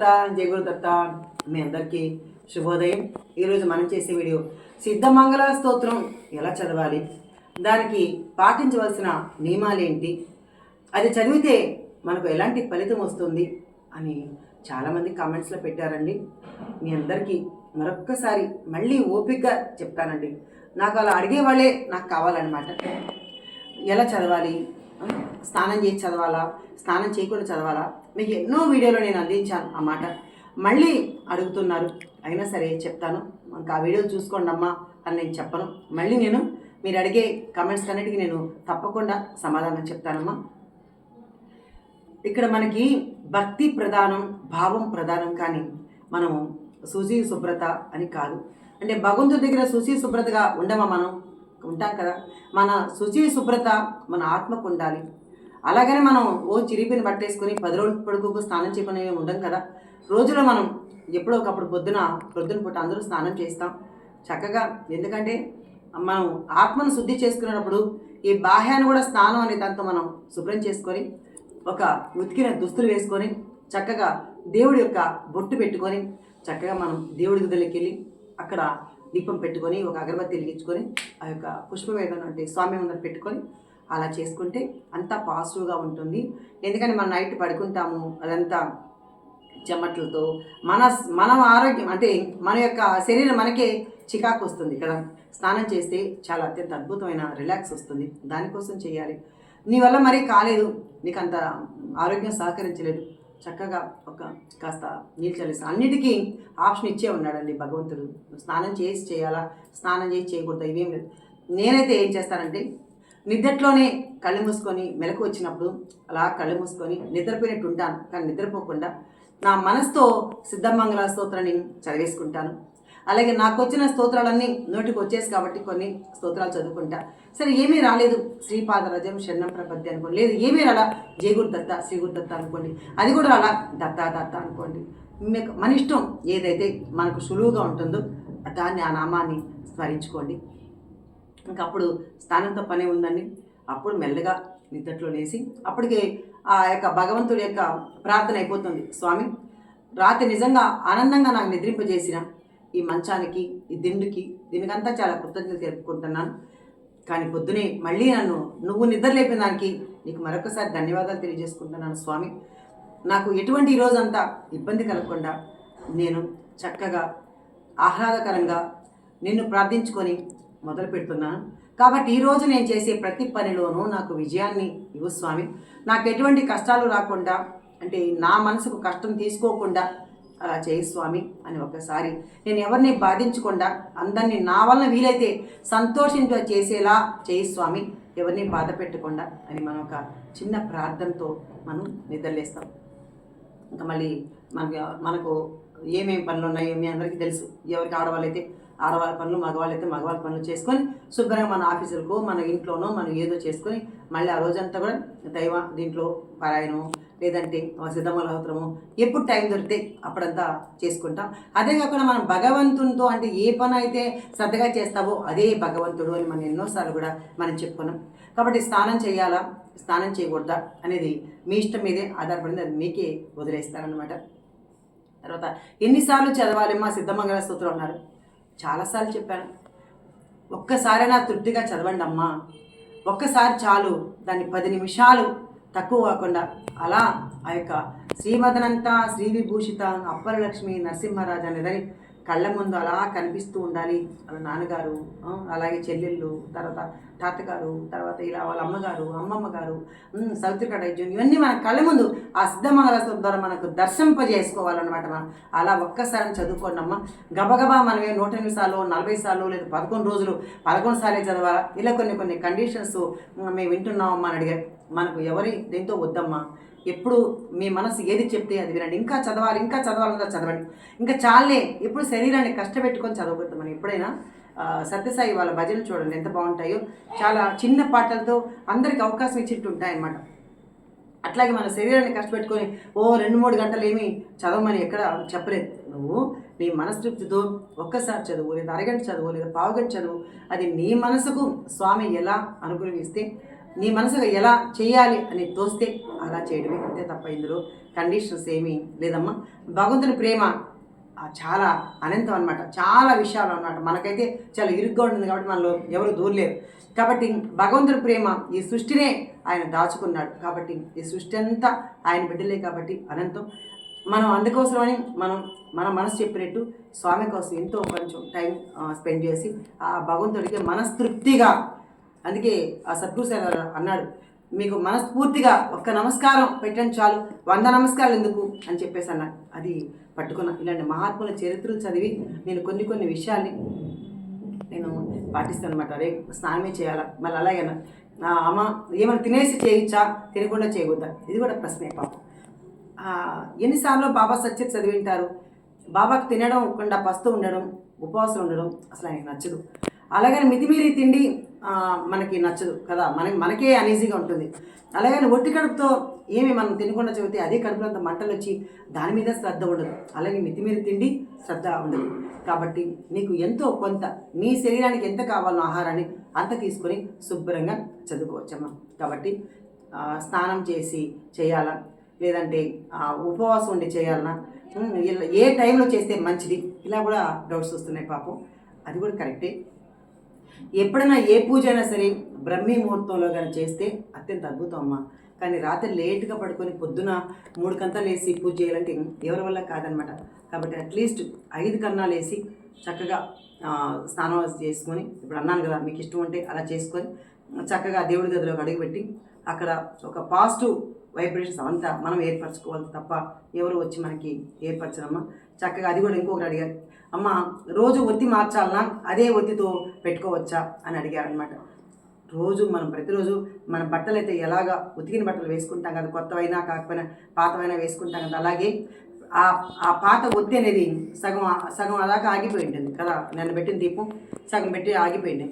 శ్రీ గురుదత్త జయ గురుదత్త మీ అందరికీ శుభోదయం. ఈరోజు మనం చేసే వీడియో సిద్ధమంగళ స్తోత్రం. ఎలా చదవాలి? దానికి పాటించవలసిన నియమాలు ఏంటి? అది చదివితే మనకు ఎలాంటి ఫలితం వస్తుంది అని చాలామంది కామెంట్స్లో పెట్టారండి. మీ అందరికీ మరొక్కసారి మళ్ళీ ఓపికగా చెప్తానండి. నాకు అలా అడిగే వాళ్ళే నాకు కావాలన్నమాట. ఎలా చదవాలి? స్నానం చేసి చదవాలా? స్నానం చేయకుండా చదవాలా? మీకు ఎన్నో వీడియోలు నేను అందించాను ఆ మాట. మళ్ళీ అడుగుతున్నారు. అయినా సరే చెప్తాను. మనకు ఆ వీడియోలు చూసుకోండి అమ్మా అని నేను చెప్పను. మళ్ళీ నేను మీరు అడిగే కమెంట్స్ అన్నిటికీ నేను తప్పకుండా సమాధానం చెప్తానమ్మా. ఇక్కడ మనకి భక్తి ప్రధానం భావం ప్రధానం కానీ మనం శుచి శుభ్రత అని కాదు. అంటే భగవంతుడి దగ్గర శుచి శుభ్రతగా ఉండమా మనం? ఉంటాం కదా. మన శుచి శుభ్రత మన ఆత్మకు ఉండాలి. అలాగనే మనం ఓ చిరిపిని పట్టేసుకొని పది రోజుల పొడుగుకు స్నానం చేయకుండా ఉండం కదా. రోజులో మనం ఎప్పుడో ఒకప్పుడు పొద్దున పొద్దున పూట అందరూ స్నానం చేస్తాం. చక్కగా ఎందుకంటే మనం ఆత్మను శుద్ధి చేసుకునేటప్పుడు ఈ బాహ్యాన్ని కూడా స్నానం అనే దాంతో మనం శుభ్రం చేసుకొని ఒక ఉతికిన దుస్తులు వేసుకొని చక్కగా దేవుడి యొక్క బొట్టు పెట్టుకొని చక్కగా మనం దేవుడి గదిలోకి వెళ్ళి అక్కడ దీపం పెట్టుకొని ఒక అగరబత్తి వెలిగించుకొని ఆ యొక్క పుష్పవేదన అంటే స్వామి ఉందని పెట్టుకొని అలా చేసుకుంటే అంతా పాజిటివ్గా ఉంటుంది. ఎందుకంటే మనం నైట్ పడుకుంటాము అదంతా చెమటలతో. మన మన ఆరోగ్యం అంటే మన యొక్క శరీరం మనకే చికాకు వస్తుంది కదా. స్నానం చేస్తే చాలా అత్యంత అద్భుతమైన రిలాక్స్ వస్తుంది. దానికోసం చేయాలి. నీ వల్ల మరీ కాలేదు. నీకు అంత ఆరోగ్యం సహకరించలేదు. చక్కగా ఒక కాస్త నీళ్ళు చల్లేసి అన్నిటికీ ఆప్షన్ ఇచ్చే ఉన్నాడండి భగవంతుడు. స్నానం చేసి చేయాలా? స్నానం చేసి చేయకూడదు? ఇవేం లేదు. నేనైతే ఏం చేస్తానంటే నిద్రలోనే కళ్ళు మూసుకొని మెలకు వచ్చినప్పుడు అలా కళ్ళు మూసుకొని నిద్రపోయినట్టు ఉంటాను కానీ నిద్రపోకుండా నా మనసుతో సిద్ధమంగళ స్తోత్రాన్ని చదివేసుకుంటాను. అలాగే నాకు వచ్చిన స్తోత్రాలన్నీ నోటికి వచ్చేసి కాబట్టి కొన్ని స్తోత్రాలు చదువుకుంటా. సరే ఏమీ రాలేదు. శ్రీపాదరజం శరణం ప్రపత్తి అనుకోండి. లేదు ఏమీ రాలా. జయగురు దత్త శ్రీగురు దత్త అనుకోండి. అది కూడా రాలా. దత్త దత్త అనుకోండి. మీకు మన ఇష్టం ఏదైతే మనకు సులువుగా ఉంటుందో దాన్ని ఆ నామాన్ని స్మరించుకోండి. ఇంకా అప్పుడు స్థానంతో పని ఉందండి. అప్పుడు మెల్లగా నిద్దట్లో లేచి అప్పటికే ఆ యొక్క భగవంతుడి యొక్క ప్రార్థన అయిపోతుంది. స్వామి రాత్రి నిజంగా ఆనందంగా నాకు నిద్రింపజేసిన ఈ మంచానికి ఈ దిండుకి దీనికంతా చాలా కృతజ్ఞత తెలుపుకుంటున్నాను. కానీ పొద్దునే మళ్ళీ నన్ను నువ్వు నిద్ర లేపిన దానికి నీకు మరొకసారి ధన్యవాదాలు తెలియజేసుకుంటున్నాను స్వామి. నాకు ఎటువంటి ఈ రోజంతా ఇబ్బంది కలగకుండా నేను చక్కగా ఆహ్లాదకరంగా నిన్ను ప్రార్థించుకొని మొదలు పెడుతున్నాను కాబట్టి ఈరోజు నేను చేసే ప్రతి పనిలోనూ నాకు విజయాన్ని ఇవ్వు స్వామి. నాకు ఎటువంటి కష్టాలు రాకుండా అంటే నా మనసుకు కష్టం తీసుకోకుండా అలా చేయి స్వామి అని ఒకసారి. నేను ఎవరిని బాధించకుండా అందరినీ నా వలన వీలైతే సంతోషించ చేసేలా చేయి స్వామి. ఎవరిని బాధ పెట్టకుండా అని మనం ఒక చిన్న ప్రార్థనతో మనం నిద్రలేస్తాం. ఇంకా మళ్ళీ మనకు మనకు ఏమేమి పనులు ఉన్నాయో మీ అందరికీ తెలుసు. ఎవరికి ఆడవాళ్ళైతే ఆడవాళ్ళ పనులు మగవాళ్ళు అయితే మగవాళ్ళ పనులు చేసుకొని శుభ్రంగా మన ఆఫీసులకు మన ఇంట్లోనో మనం ఏదో చేసుకొని మళ్ళీ ఆ రోజంతా కూడా దైవ దీంట్లో పారాయణము లేదంటే సిద్ధమలహోత్రము ఎప్పుడు టైం దొరికితే అప్పుడంతా చేసుకుంటాం. అదే కాకుండా మనం భగవంతునితో అంటే ఏ పని అయితే శ్రద్ధగా చేస్తావో అదే భగవంతుడు అని మనం ఎన్నోసార్లు కూడా మనం చెప్పుకున్నాం. కాబట్టి స్నానం చేయాలా? స్నానం చేయకూడదా? అనేది మీ ఇష్టం మీదే ఆధారపడింది. అది మీకే వదిలేస్తారనమాట తర్వాత ఎన్నిసార్లు చదవాలి? మా సిద్ధమంగళ స్తోత్రం అన్నారు. చాలాసార్లు చెప్పాను. ఒక్కసారైనా తృప్తిగా చదవండి అమ్మా. ఒక్కసారి చాలు దాన్ని పది నిమిషాలు తక్కువ కాకుండా అలా ఆ యొక్క శ్రీమదనంతా శ్రీ విభూషిత అప్పరలక్ష్మి నరసింహరాజు అనేదని కళ్ళ ముందు అలా కనిపిస్తూ ఉండాలి. వాళ్ళ నాన్నగారు అలాగే చెల్లెళ్ళు తర్వాత తాతగారు తర్వాత ఇలా వాళ్ళ అమ్మగారు అమ్మమ్మ గారు ఉమ్, ఇవన్నీ మన కళ్ళ ముందు ఆ సిద్ధమంగళ ద్వారా మనకు దర్శింపజేసుకోవాలన్నమాట మనం. అలా ఒక్కసారి చదువుకోండి అమ్మ గబగబా మనమే నూట ఎనిమిది సార్లు నలభై సార్లు లేదా పదకొండు రోజులు పదకొండు సార్లే చదవాలా? ఇలా కొన్ని కొన్ని కండిషన్స్ మేము వింటున్నామమ్మా అని అడిగారు. మనకు ఎవరి దేంతో వద్దమ్మా? ఎప్పుడు మీ మనసు ఏది చెప్తే అది వినండి. ఇంకా చదవాలి ఇంకా చదవాలన్నా చదవండి. ఇంకా చాలే ఎప్పుడు శరీరాన్ని కష్టపెట్టుకొని చదవకూడదు మనం. ఎప్పుడైనా సత్యసాయి వాళ్ళ భజనలు చూడండి ఎంత బాగుంటాయో. చాలా చిన్న పాటలతో అందరికి అవకాశం ఇచ్చిట్టు ఉంటాయన్నమాట. అట్లాగే మన శరీరాన్ని కష్టపెట్టుకొని ఓ రెండు మూడు గంటలు ఏమి చదవమని ఎక్కడ చెప్పలేదు. నువ్వు నీ మనస్తృప్తితో ఒక్కసారి చదువు లేదా అరగంట చదువు లేదా పావుగంట చదువు అది నీ మనసుకు స్వామి ఎలా అనుగ్రహిస్తే నీ మనసుగా ఎలా చేయాలి అని తోస్తే అలా చేయడమే అంతే తప్ప ఇందులో కండిషన్స్ ఏమీ లేదమ్మా. భగవంతుని ప్రేమ చాలా అనంతం అనమాట చాలా విషయాలు అనమాట మనకైతే చాలా ఇరుగ్గా ఉంటుంది కాబట్టి మనలో ఎవరు దూరలేరు కాబట్టి భగవంతుడి ప్రేమ ఈ సృష్టినే ఆయన దాచుకున్నాడు. కాబట్టి ఈ సృష్టి అంతా ఆయన బిడ్డలే కాబట్టి అనంతం. మనం అందుకోసమని మనం మన మనసు చెప్పినట్టు స్వామి కోసం ఎంతో కొంచెం టైం స్పెండ్ చేసి ఆ భగవంతుడికి మనస్తృప్తిగా అందుకే ఆ సద్గురు సార్ అన్నాడు మీకు మనస్ఫూర్తిగా ఒక్క నమస్కారం పెట్టండి చాలు. వంద నమస్కారాలు ఎందుకు? అని చెప్పేసి అన్నాడు అది పట్టుకున్నా ఇలాంటి మహాత్ముల చరిత్రలు చదివి నేను కొన్ని కొన్ని విషయాల్ని నేను పాటిస్తాను అనమాట రే స్నానమే చేయాలా? మళ్ళీ అలాగే అమ్మ ఏమైనా తినేసి చేయించా? తినకుండా చేయకూడదా? ఇది కూడా ప్రశ్నే పాపం. ఎన్నిసార్లు బాబా సత్య చదివింటారు? బాబాకు తినడం కొండ పస్తు ఉండడం ఉపవాసం ఉండడం అసలు ఆయనకు నచ్చదు. అలాగని మితిమీరి తిండి మనకి నచ్చదు కదా. మన మనకే అనీజీగా ఉంటుంది. అలాగని ఒట్టి కడుపుతో ఏమి మనం తినకుండా చెబితే అదే కడుపులో అంత మంటలు వచ్చి దాని మీద శ్రద్ధ ఉండదు. అలాగే మితిమీరి తిండి శ్రద్ధ ఉండదు. కాబట్టి నీకు ఎంతో కొంత నీ శరీరానికి ఎంత కావాలో ఆహారాన్ని అంత తీసుకొని శుభ్రంగా చదువుకోవచ్చమ్మా. కాబట్టి స్నానం చేసి చేయాలా? లేదంటే ఉపవాసం ఉండి చేయాలన్నా ఏ టైంలో చేస్తే మంచిది? ఇలా కూడా డౌట్స్ వస్తున్నాయి పాపం. అది కూడా కరెక్టే. ఎప్పుడైనా ఏ పూజ అయినా సరే బ్రహ్మీ ముహూర్తంలో కానీ చేస్తే అత్యంత అద్భుతం అమ్మ. కానీ రాత్రి లేట్గా పడుకొని పొద్దున మూడు కంతా లేసి పూజ చేయాలంటే ఎవరి వల్ల కాదనమాట. కాబట్టి అట్లీస్ట్ ఐదు కన్నా లేసి చక్కగా స్నానం చేసుకొని ఇప్పుడు అన్నాను కదా మీకు ఇష్టం ఉంటే అలా చేసుకొని చక్కగా దేవుడి గదిలోకి అడుగుపెట్టి అక్కడ ఒక పాజిటివ్ వైబ్రేషన్స్ అంతా మనం ఏర్పరచుకోవాలి తప్ప ఎవరు వచ్చి మనకి ఏర్పరచరమ్మా. చక్కగా అది కూడా ఇంకొకరు అడిగారు. అమ్మ రోజు ఒత్తి మార్చాలనా? అదే ఒత్తితో పెట్టుకోవచ్చా? అని అడిగారనమాట రోజు మనం ప్రతిరోజు మన బట్టలు అయితే ఎలాగా ఉతికిన బట్టలు వేసుకుంటాం కదా కొత్తవైనా కాకపోయినా పాతవైనా వేసుకుంటాం కదా అలాగే ఆ ఆ పాత ఒత్తి అనేది సగం సగం అలాగా ఆగిపోయి ఉంటుంది కదా నన్ను పెట్టిన దీపం సగం పెట్టి ఆగిపోయింది.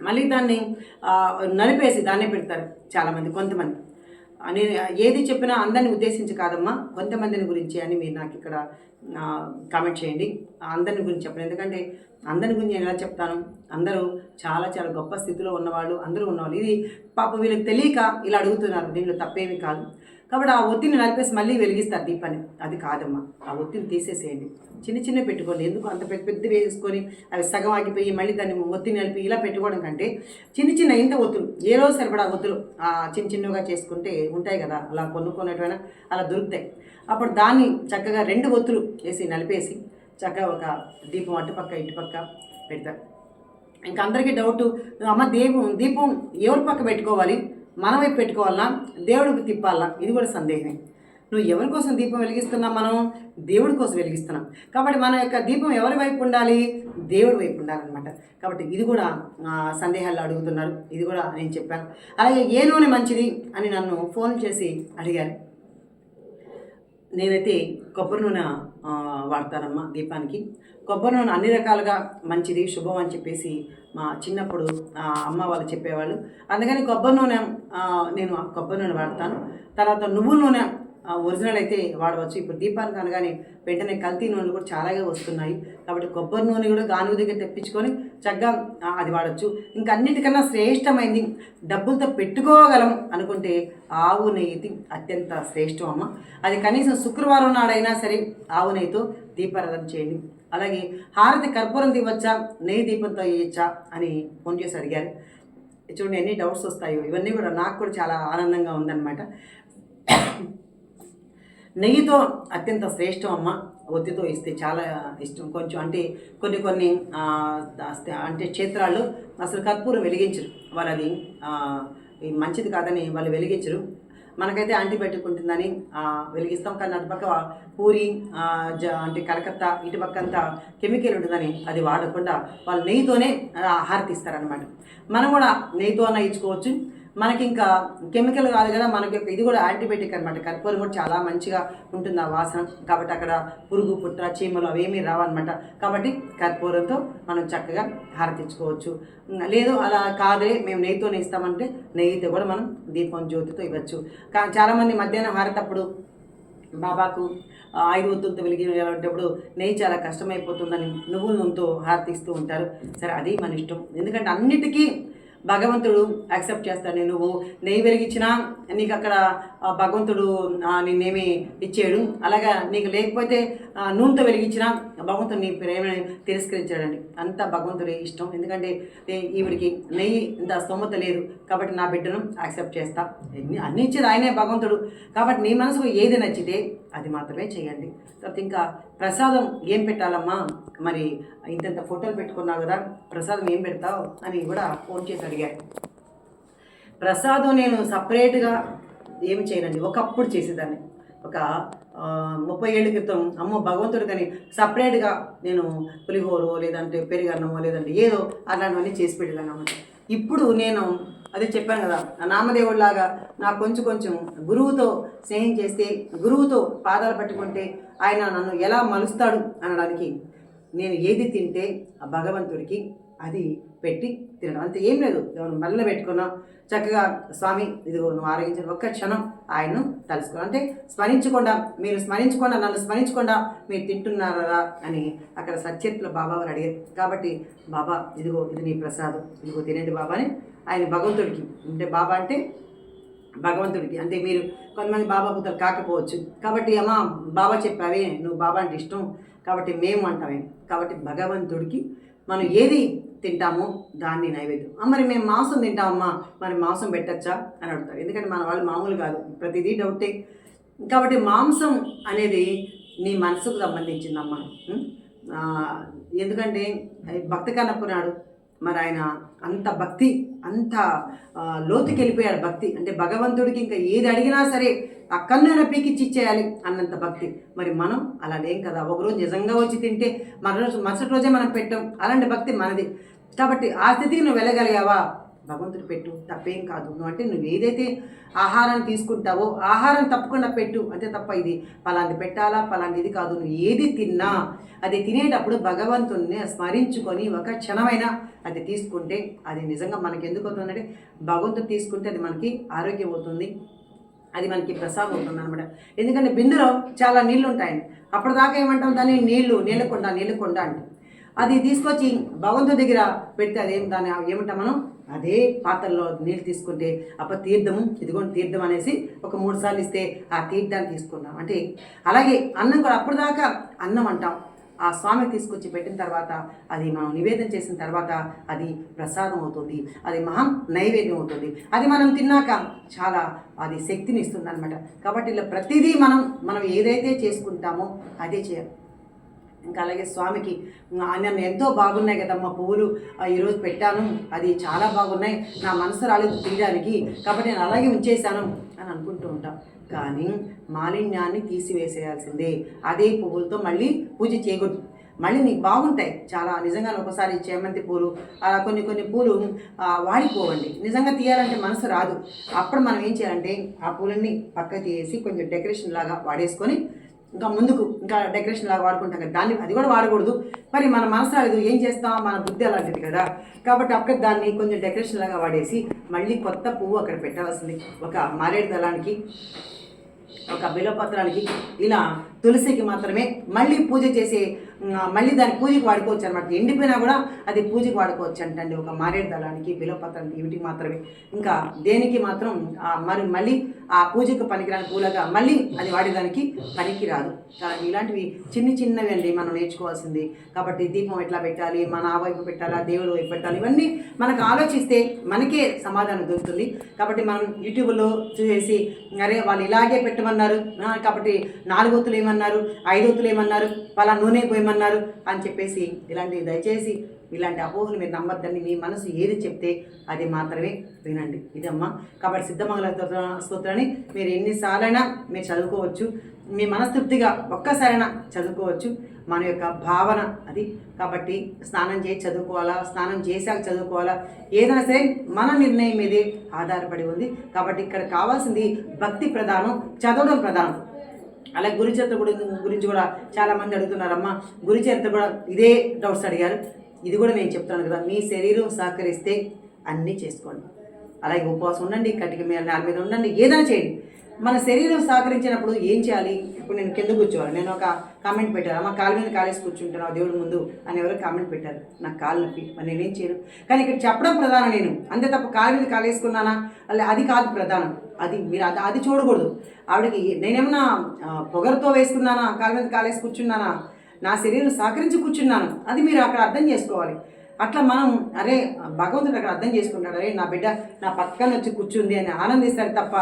మళ్ళీ దాన్ని నలిపేసి దాన్నే పెడతారు చాలామంది కొంతమంది. నేను ఏది చెప్పినా అందరిని ఉద్దేశించి కాదమ్మా కొంతమందిని గురించి అని మీరు నాకు ఇక్కడ కామెంట్ చేయండి. ఆ, అందరిని గురించి చెప్పండి. ఎందుకంటే అందరి గురించి నేను ఎలా చెప్తాను? అందరూ చాలా చాలా గొప్ప స్థితిలో ఉన్నవాళ్ళు అందరూ ఉన్నవాళ్ళు. ఇది పాప వీళ్ళకి తెలియక ఇలా అడుగుతున్నారు. దీంట్లో తప్పేమీ కాదు. కాబట్టి ఆ ఒత్తిడిని నలిపేసి మళ్ళీ వెలిగిస్తారు దీపాన్ని. అది కాదమ్మా. ఆ ఒత్తిడిని తీసేసేయండి. చిన్న చిన్న పెట్టుకోండి. ఎందుకు అంత పెద్ద పెద్ద వేసుకొని అవి సగం ఆగిపోయి మళ్ళీ దాన్ని ఒత్తిడి నలిపి ఇలా పెట్టుకోవడం కంటే చిన్న చిన్న ఇంత ఒత్తులు. ఏ రోజు సరిపడా ఒత్తులు? చిన్న చిన్నగా చేసుకుంటే ఉంటాయి కదా. అలా కొనుక్కునేటైనా అలా దొరుకుతాయి. అప్పుడు దాన్ని చక్కగా రెండు ఒత్తులు వేసి నలిపేసి చక్కగా ఒక దీపం అటుపక్క ఇటుపక్క పెడతారు ఇంకా అందరికీ డౌట్ అమ్మ దీపం దీపం ఎవరి పక్క పెట్టుకోవాలి? మన వైపు పెట్టుకోవాలా? దేవుడికి తిప్పాలా? ఇది కూడా సందేహమే. నువ్వు ఎవరి కోసం దీపం వెలిగిస్తున్నాం మనం? దేవుడి కోసం వెలిగిస్తున్నాం. కాబట్టి మన యొక్క దీపం ఎవరి వైపు ఉండాలి? దేవుడి వైపు ఉండాలన్నమాట. కాబట్టి ఇది కూడా సందేహాలు అడుగుతున్నారు. ఇది కూడా నేను చెప్పాను. అలాగే ఏ నూనె మంచిది అని నన్ను ఫోన్ చేసి అడిగారు. నేనైతే కొబ్బరి నూనె వాడతానమ్మా దీపానికి. కొబ్బరి నూనె అన్ని రకాలుగా మంచిది శుభం అని చెప్పేసి మా చిన్నప్పుడు అమ్మ వాళ్ళు చెప్పేవాళ్ళు. అందుకని కొబ్బరి నూనె ఆ, నేను కొబ్బరి నూనె వాడతాను. తర్వాత నువ్వుల నూనె ఒరిజినల్ అయితే వాడవచ్చు. ఇప్పుడు దీపానికి అనగానే వెంటనే కల్తీ నూనెలు కూడా చాలాగా వస్తున్నాయి. కాబట్టి కొబ్బరి నూనె కూడా గానుగ దగ్గర తెప్పించుకొని చక్కగా అది వాడచ్చు. ఇంకా అన్నిటికన్నా శ్రేష్టమైంది డబ్బులతో పెట్టుకోగలం అనుకుంటే ఆవు నెయ్యి అత్యంత శ్రేష్టం అమ్మ. అది కనీసం శుక్రవారం నాడైనా సరే ఆవు నెయ్యితో దీపారాధన చేయండి. అలాగే హారతి కర్పూరం తీవచ్చా నెయ్యి దీపంతో వేయచ్చా అని ఫోన్ చేసి అడిగారు. చూడండి ఎన్ని డౌట్స్ వస్తాయో. ఇవన్నీ కూడా నాకు కూడా చాలా ఆనందంగా ఉందన్నమాట. నెయ్యితో అత్యంత శ్రేష్టం అమ్మ. ఒత్తితో ఇస్తే చాలా ఇష్టం. కొంచెం అంటే కొన్ని కొన్ని అంటే క్షేత్రాల్లో అసలు కర్పూరం వెలిగించరు. వాళ్ళు మంచిది కాదని వాళ్ళు వెలిగించరు. మనకైతే యాంటీబయాటిక్ ఉంటుందని వెలిగిస్తాం. కానీ అటుపక్క పూరి జ అంటే కలకత్తా ఇటుపక్క అంతా కెమికల్ ఉంటుందని అది వాడకుండా వాళ్ళు నెయ్యితోనే ఆహార హారతి మనం కూడా నెయ్యితో అన్న ఇచ్చుకోవచ్చు. మనకి ఇంకా కెమికల్ కాదు కదా మనకి ఒక ఇది కూడా యాంటీబయాటిక్ అనమాట కర్పూరం కూడా చాలా మంచిగా ఉంటుంది ఆ వాసన. కాబట్టి అక్కడ పురుగు పుట్ర చీమలు అవేమీ రావన్నమాట. కాబట్టి కర్పూరంతో మనం చక్కగా హారతించుకోవచ్చు లేదు అలా కాదే మేము నెయ్యితోనే ఇస్తామంటే నెయ్యితో కూడా మనం దీపం జ్యోతితో ఇవ్వచ్చు. కానీ చాలామంది మధ్యాహ్నం హారతప్పుడు బాబాకు ఆ, ఐదు ఒత్తులతో వెలిగినప్పుడు నెయ్యి చాలా కష్టమైపోతుందని నువ్వుల నూనెతో హారతిస్తూ ఉంటారు. సరే అది మన ఇష్టం. ఎందుకంటే అన్నిటికీ భగవంతుడు యాక్సెప్ట్ చేస్తాడు. నువ్వు నెయ్యి వెలిగించినా నీకు అక్కడ భగవంతుడు నిన్నేమి ఇచ్చాడు. అలాగా నీకు లేకపోతే నూనెతో వెలిగించినా భగవంతుడు నీ ప్రేమని తిరస్కరించాడండి. అంత భగవంతుడి ఇష్టం. ఎందుకంటే ఈవిడికి నెయ్యి ఇంత స్తోమత లేదు. కాబట్టి నా బిడ్డను యాక్సెప్ట్ చేస్తా. ఎన్ని అన్ని ఇచ్చేది ఆయనే భగవంతుడు. కాబట్టి నీ మనసుకు ఏది నచ్చితే అది మాత్రమే చేయండి. తర్వాత ఇంకా ప్రసాదం ఏం పెట్టాలమ్మా? మరి ఇంతంత ఫోటోలు పెట్టుకున్నావు కదా ప్రసాదం ఏం పెడతావు అని కూడా ఫోన్ చేసి అడిగారు ప్రసాదం నేను సపరేట్గా ఏమి చేయనండి ఒకప్పుడు చేసేదాన్ని. ఒక ముప్పై ఏళ్ళ క్రితం అమ్మో భగవంతుడు కానీ సపరేట్గా నేను పులిహోరో లేదంటే పెరుగన్నమో లేదంటే ఏదో అలాంటివన్నీ చేసి పెట్టాను అన్నమాట. ఇప్పుడు నేను అదే చెప్పాను కదా నా నామదేవుడిలాగా నాకు కొంచెం కొంచెం గురువుతో స్నేహం చేస్తే గురువుతో పాదాలు పట్టుకుంటే ఆయన నన్ను ఎలా మలుస్తాడు అనడానికి నేను ఏది తింటే ఆ భగవంతుడికి అది పెట్టి తినడం. అంతే ఏం లేదు. ఎవరు మల్ల పెట్టుకున్నా చక్కగా స్వామి ఇదిగో నువ్వు ఆరోగించిన ఒక్క క్షణం ఆయన్ను తలుసుకో అంటే స్మరించకుండా మీరు స్మరించకుండా నన్ను స్మరించకుండా మీరు తింటున్నారా అని అక్కడ సత్యత్తుల బాబా వారు అడిగారు. కాబట్టి బాబా ఇదిగో ఇది నీ ప్రసాదం. ఇదిగో తినండి బాబా అని ఆయన భగవంతుడికి అంటే బాబా అంటే భగవంతుడికి. అంటే మీరు కొంతమంది బాబా బుద్ధలు కాకపోవచ్చు. కాబట్టి అమ్మా బాబా చెప్పావే నువ్వు బాబా అంటే ఇష్టం. కాబట్టి మేము అంటామే? కాబట్టి భగవంతుడికి మనం ఏది తింటామో దాన్ని నైవేద్యం. మరి మేము మాంసం తింటామమ్మా మరి మాంసం పెట్టచ్చా అని అడుగుతారు. ఎందుకంటే మన వాళ్ళు మామూలు కాదు ప్రతిదీ డౌటే. కాబట్టి మాంసం అనేది నీ మనసుకు సంబంధించిందమ్మా. ఎందుకంటే భక్తి కనప్పునాడు మరి ఆయన అంత భక్తి అంత లోతుకి వెళ్ళిపోయాడు భక్తి. అంటే భగవంతుడికి ఇంకా ఏది అడిగినా సరే అక్కడనే కన్నున పీకిచ్చి ఇచ్చేయాలి అన్నంత భక్తి. మరి మనం అలా లేం కదా ఒకరోజు నిజంగా వచ్చి తింటే మరో మరుసటి రోజే మనం పెట్టాం. అలాంటి భక్తి మనది. కాబట్టి ఆ స్థితికి నువ్వు వెళ్ళగలిగావా? భగవంతుడు పెట్టు తప్పేం కాదు. నువ్వు అంటే నువ్వు ఏదైతే ఆహారాన్ని తీసుకుంటావో ఆహారం తప్పకుండా పెట్టు. అంతే తప్ప ఇది పలాంటి పెట్టాలా? పలాంటి ఇది కాదు. నువ్వు ఏది తిన్నా అది తినేటప్పుడు భగవంతుణ్ణి స్మరించుకొని ఒక క్షణమైనా అది తీసుకుంటే అది నిజంగా మనకి ఎందుకు అవుతుందంటే భగవంతుడు తీసుకుంటే అది మనకి ఆరోగ్యం అవుతుంది. అది మనకి ప్రసాదం అవుతుంది అనమాట ఎందుకంటే బిందులో చాలా నీళ్ళు ఉంటాయండి అప్పటిదాకా ఏమంటాం దాన్ని? నీళ్ళు నీళ్ళకుండా నీళ్ళకుండా అంటే అది తీసుకొచ్చి భగవంతుడి దగ్గర పెడితే అదేం దాని ఏమంటాం మనం? అదే పాత్రలో నీళ్ళు తీసుకుంటే అప్ప తీర్థము ఇదిగోండి తీర్థం అనేసి ఒక మూడు సార్లు ఇస్తే ఆ తీర్థాన్ని తీసుకున్నాం అంటే అలాగే అన్నం కూడా అప్పుడు దాకా అన్నం అంటాం. ఆ స్వామి తీసుకొచ్చి పెట్టిన తర్వాత అది మనం నివేదన చేసిన తర్వాత అది ప్రసాదం అవుతుంది. అది మహా నైవేద్యం అవుతుంది. అది మనం తిన్నాక చాలా అది శక్తిని ఇస్తుంది అనమాట కాబట్టి ఇలా ప్రతిదీ మనం మనం ఏదైతే చేసుకుంటామో అదే చేయాలి. ఇంకా అలాగే స్వామికి ఆయన ఎంతో బాగున్నాయి కదమ్మా పువ్వులు. ఈరోజు పెట్టాను. అది చాలా బాగున్నాయి. నా మనసు రాలేదు తీయడానికి. కాబట్టి నేను అలాగే ఉంచేశాను అని అనుకుంటూ ఉంటాం. కానీ మాలిన్యాన్ని తీసివేసేయాల్సిందే. అదే పువ్వులతో మళ్ళీ పూజ చేయకూడదు మళ్ళీ నీకు బాగుంటాయి. చాలా నిజంగా ఒకసారి చేమంతి పూలు అలా కొన్ని కొన్ని పూలు వాడిపోవండి. నిజంగా తీయాలంటే మనసు రాదు. అప్పుడు మనం ఏం చేయాలంటే ఆ పూలన్నీ పక్కకి తీసి కొంచెం డెకరేషన్ లాగా వాడేసుకొని ఇంకా ముందుకు ఇంకా డెకరేషన్ లాగా వాడుకుంటాం కదా దాన్ని అది కూడా వాడకూడదు. మరి మన మనసు రాలేదు ఏం చేస్తాం? మన బుద్ధి అలాంటిది కదా. కాబట్టి అక్కడ దాన్ని కొంచెం డెకరేషన్ లాగా వాడేసి మళ్ళీ కొత్త పువ్వు అక్కడ పెట్టాల్సింది ఒక మారేడు దళానికి ఒక బిలపత్రానికి ఇలా తులసికి మాత్రమే మళ్ళీ పూజ చేసే మళ్ళీ దాని పూజకి వాడుకోవచ్చు అనమాట ఎండిపోయినా కూడా అది పూజకి వాడుకోవచ్చు అంటండి ఒక మారేడు దళానికి బిలపత్రానికి వీటికి మాత్రమే. ఇంకా దేనికి మాత్రం మరి మళ్ళీ ఆ పూజకు పనికిరాని పూలగా మళ్ళీ అది వాడేదానికి పనికి రాదు కాబట్టి ఇలాంటివి చిన్న చిన్నవి అండి మనం నేర్చుకోవాల్సింది. కాబట్టి దీపం ఎట్లా పెట్టాలి మన ఆ వైపు పెట్టాలా దేవుడు వైపు పెట్టాలి ఇవన్నీ మనకు ఆలోచిస్తే మనకే సమాధానం దొరుకుతుంది. కాబట్టి మనం యూట్యూబ్లో చూసేసి అరే వాళ్ళు ఇలాగే పెట్టమన్నారు. కాబట్టి నాలుగు ఒత్తులు ఏమన్నారు ఐదు ఒత్తులు ఏమన్నారు వాళ్ళ నూనె పోయమన్నారు. అని చెప్పేసి ఇలాంటివి దయచేసి ఇలాంటి అపోహలు మీరు నమ్మద్దని మీ మనసు ఏది చెప్తే అది మాత్రమే వినండి. ఇదమ్మా కాబట్టి సిద్ధమంగళ స్తోత్రాన్ని మీరు ఎన్నిసార్లైనా మీరు చదువుకోవచ్చు. మీ మనస్తృప్తిగా ఒక్కసారైనా చదువుకోవచ్చు. మన యొక్క భావన అది. కాబట్టి స్నానం చేసి చదువుకోవాలా? స్నానం చేశాక చదువుకోవాలా? ఏదైనా సరే మన నిర్ణయం మీదే ఆధారపడి ఉంది. కాబట్టి ఇక్కడ కావాల్సింది భక్తి ప్రధానం చదవడం ప్రధానం. అలాగే గురుచరిత్ర కూడా గురించి కూడా చాలామంది అడుగుతున్నారమ్మా. గురుచరిత్ర కూడా ఇదే డౌట్స్ అడిగారు. ఇది కూడా నేను చెప్తాను కదా మీ శరీరం సహకరిస్తే అన్నీ చేసుకోండి. అలాగే ఉపవాసం ఉండండి కటిక మీద నేల మీద ఉండండి ఏదైనా చేయండి. మన శరీరం సహకరించినప్పుడు ఏం చేయాలి? ఇప్పుడు నేను కింద కూర్చోవాలి. నేను ఒక కామెంట్ పెట్టాను. అమ్మ కాలు మీద కాలేసి కూర్చుంటాను ఆ దేవుడి ముందు అని ఎవరో కామెంట్ పెట్టారు. నాకు కాలు నొప్పి. మరి నేనేం చేయను? కానీ ఇక్కడ చెప్పడం ప్రధానం నేను. అంతే తప్ప కాలు మీద కాలేసుకున్నానా? అలా అది కాదు ప్రధానం. అది మీరు అది అది చూడకూడదు. ఆవిడకి నేనేమన్నా పొగరుతో వేసుకున్నానా కాలు మీద కాలేసి కూర్చున్నానా నా శరీరం సహకరించి కూర్చున్నాను అది మీరు అక్కడ అర్థం చేసుకోవాలి. అట్లా మనం అరే భగవంతుడు అక్కడ అర్థం చేసుకుంటాడు. అరే నా బిడ్డ నా పక్కన వచ్చి కూర్చుంది అని ఆనందిస్తాడు తప్ప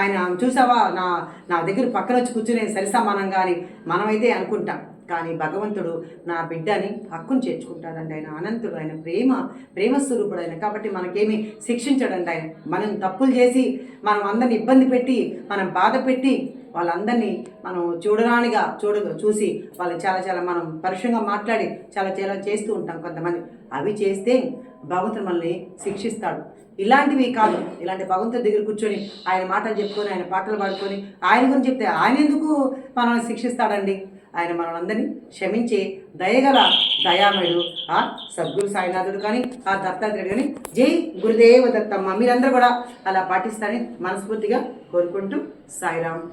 ఆయన చూసావా నా నా దగ్గర పక్కన వచ్చి కూర్చుని సరి సమానంగా అని మనమైతే అనుకుంటాం. కానీ భగవంతుడు నా బిడ్డని హక్కును చేర్చుకుంటాడండి ఆయన అనంతుడు ఆయన ప్రేమ ప్రేమస్వరూపుడు ఆయన. కాబట్టి మనకేమి శిక్షించడండి ఆయన. మనం తప్పులు చేసి మనం అందరిని ఇబ్బంది పెట్టి మనం బాధ పెట్టి వాళ్ళందరినీ మనం చూడరానిగా చూడ చూసి వాళ్ళు చాలా చాలా మనం పరుషంగా మాట్లాడి చాలా చాలా చేస్తూ ఉంటాం కొంతమంది. అవి చేస్తే భగవంతుడు మనల్ని శిక్షిస్తాడు. ఇలాంటివి కాదు. ఇలాంటి భగవంతుడి దగ్గర కూర్చొని ఆయన మాటలు చెప్పుకొని ఆయన పాటలు పాడుకొని ఆయన గురించి చెప్తే ఆయన ఎందుకు మనల్ని శిక్షిస్తాడండి? ఆయన మనందరినీ క్షమించే దయగల దయామయుడు ఆ సద్గురు సాయినాథుడు కానీ ఆ దత్తాత్రేయుడు కానీ. జై గురుదేవ దత్తమ్మ. మీరందరూ కూడా అలా పాటిస్తారని మనస్ఫూర్తిగా కోరుకుంటూ సాయిరామ్.